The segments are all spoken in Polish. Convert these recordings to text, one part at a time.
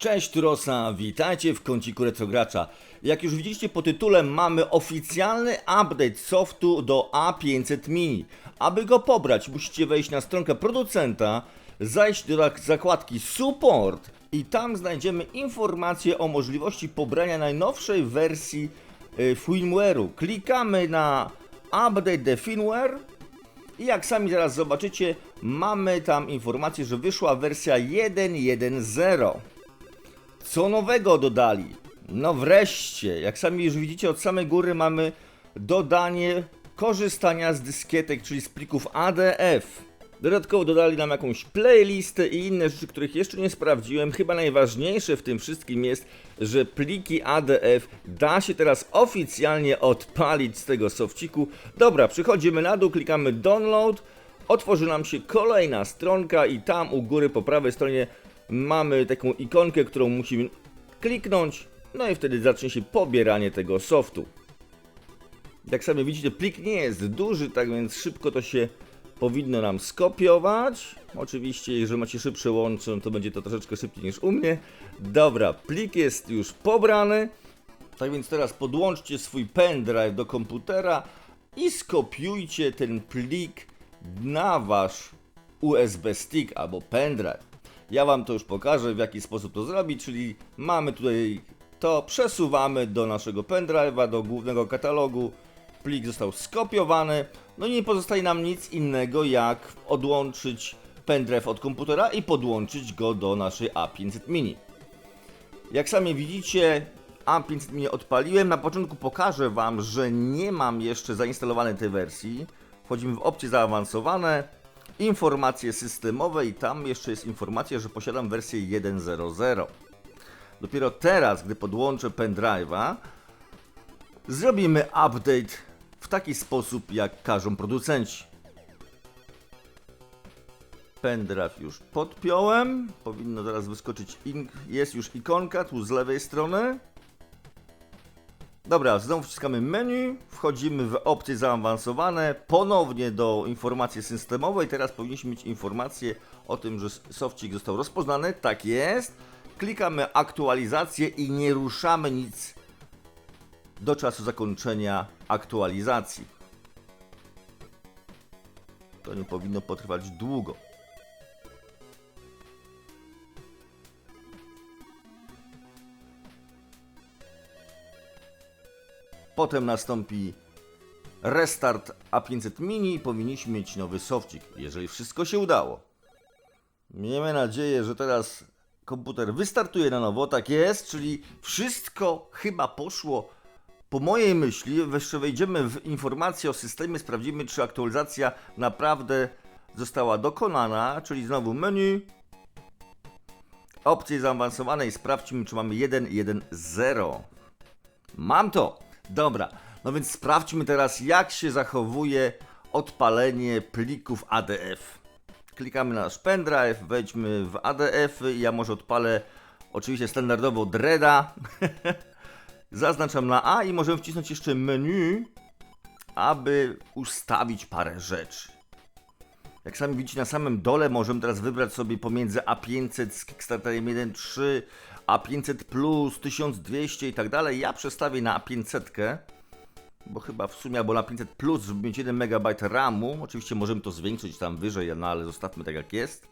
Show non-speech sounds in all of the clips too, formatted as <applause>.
Cześć Turosa, witajcie w kąciku Retrogracza. Jak już widzieliście po tytule, mamy oficjalny update softu do A500 Mini. Aby go pobrać, musicie wejść na stronkę producenta, zajść do zakładki Support i tam znajdziemy informację o możliwości pobrania najnowszej wersji y, firmware'u. Klikamy na Update the firmware i jak sami zaraz zobaczycie, mamy tam informację, że wyszła wersja 1.1.0. Co nowego dodali? No wreszcie, jak sami już widzicie, od samej góry mamy dodanie korzystania z dyskietek, czyli z plików ADF. Dodatkowo dodali nam jakąś playlistę i inne rzeczy, których jeszcze nie sprawdziłem. Chyba najważniejsze w tym wszystkim jest, że pliki ADF da się teraz oficjalnie odpalić z tego sofciku. Dobra, przychodzimy na dół, klikamy download, otworzy nam się kolejna stronka i tam u góry po prawej stronie mamy taką ikonkę, którą musimy kliknąć, no i wtedy zacznie się pobieranie tego softu. Jak sami widzicie, plik nie jest duży, tak więc szybko to się powinno nam skopiować. Oczywiście, jeżeli macie szybsze łącze, to będzie to troszeczkę szybciej niż u mnie. Dobra, plik jest już pobrany. Tak więc teraz podłączcie swój pendrive do komputera i skopiujcie ten plik na wasz USB stick albo pendrive. Ja wam to już pokażę, w jaki sposób to zrobić, czyli mamy tutaj to, przesuwamy do naszego pendrive'a, do głównego katalogu. Plik został skopiowany, no i nie pozostaje nam nic innego jak odłączyć pendrive od komputera i podłączyć go do naszej A500 Mini. Jak sami widzicie, A500 Mini odpaliłem. Na początku pokażę Wam, że nie mam jeszcze zainstalowanej tej wersji. Wchodzimy w opcje zaawansowane, informacje systemowe i tam jeszcze jest informacja, że posiadam wersję 1.0.0. Dopiero teraz, gdy podłączę pendrive'a, zrobimy update w taki sposób, jak każą producenci. Pendrive już podpiąłem. Powinno teraz wyskoczyć. Jest już ikonka tu z lewej strony. Dobra, znowu wciskamy menu, wchodzimy w opcje zaawansowane, ponownie do informacji systemowej. Teraz powinniśmy mieć informację o tym, że sofcik został rozpoznany. Tak jest. Klikamy aktualizację i nie ruszamy nic do czasu zakończenia aktualizacji. To nie powinno potrwać długo. Potem nastąpi restart A500 Mini i powinniśmy mieć nowy sofcik, jeżeli wszystko się udało. Miejmy nadzieję, że teraz komputer wystartuje na nowo, tak jest, czyli wszystko chyba poszło po mojej myśli. Jeszcze wejdziemy w informacje o systemie, sprawdzimy, czy aktualizacja naprawdę została dokonana, czyli znowu menu, opcje zaawansowane i sprawdźmy, czy mamy 1.1.0. Mam to! Dobra, no więc sprawdźmy teraz, jak się zachowuje odpalenie plików ADF. Klikamy na nasz pendrive, wejdźmy w ADF. -y. Ja może odpalę oczywiście standardowo Dreda. <laughs> Zaznaczam na A i możemy wcisnąć jeszcze menu, aby ustawić parę rzeczy. Jak sami widzicie na samym dole możemy teraz wybrać sobie pomiędzy A500 z Kickstarterem 1.3, A500 Plus, 1200 i tak dalej. Ja przestawię na A500, bo chyba w sumie albo na 500 Plus, żeby mieć 1 MB RAMu. Oczywiście możemy to zwiększyć tam wyżej, no ale zostawmy tak jak jest.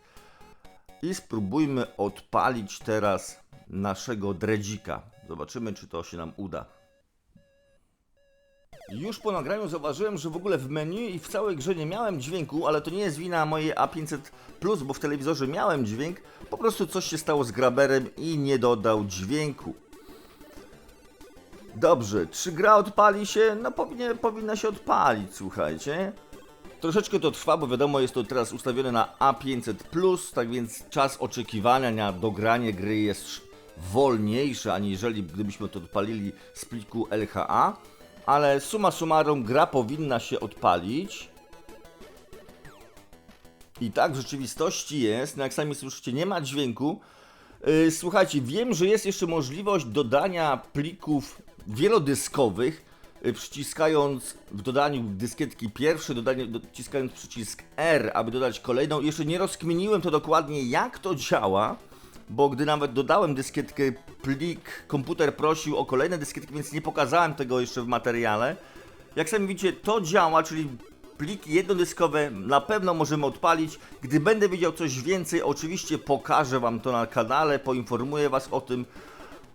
I spróbujmy odpalić teraz naszego dredzika. Zobaczymy, czy to się nam uda. Już po nagraniu zauważyłem, że w ogóle w menu i w całej grze nie miałem dźwięku, ale to nie jest wina mojej A500 Plus, bo w telewizorze miałem dźwięk. Po prostu coś się stało z graberem i nie dodał dźwięku. Dobrze, czy gra odpali się? No powinien, powinna się odpalić, słuchajcie. Troszeczkę to trwa, bo wiadomo, jest to teraz ustawione na A500 Plus, tak więc czas oczekiwania na dogranie gry jest wolniejszy, aniżeli gdybyśmy to odpalili z pliku LHA ale suma summarum gra powinna się odpalić. I tak w rzeczywistości jest, no jak sami słyszycie, nie ma dźwięku. Yy, słuchajcie, wiem, że jest jeszcze możliwość dodania plików wielodyskowych, yy, przyciskając w dodaniu dyskietki pierwszy, dodanie, dociskając przycisk R, aby dodać kolejną. Jeszcze nie rozkminiłem to dokładnie, jak to działa. Bo gdy nawet dodałem dyskietkę plik, komputer prosił o kolejne dyskietki, więc nie pokazałem tego jeszcze w materiale. Jak sami widzicie, to działa, czyli pliki jednodyskowe na pewno możemy odpalić. Gdy będę wiedział coś więcej, oczywiście pokażę Wam to na kanale, poinformuję Was o tym.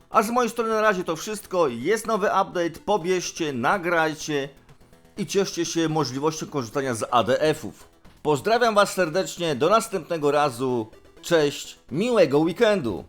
A z mojej strony na razie to wszystko. Jest nowy update, pobierzcie, nagrajcie i cieszcie się możliwością korzystania z ADF-ów. Pozdrawiam Was serdecznie, do następnego razu. Cześć, miłego weekendu!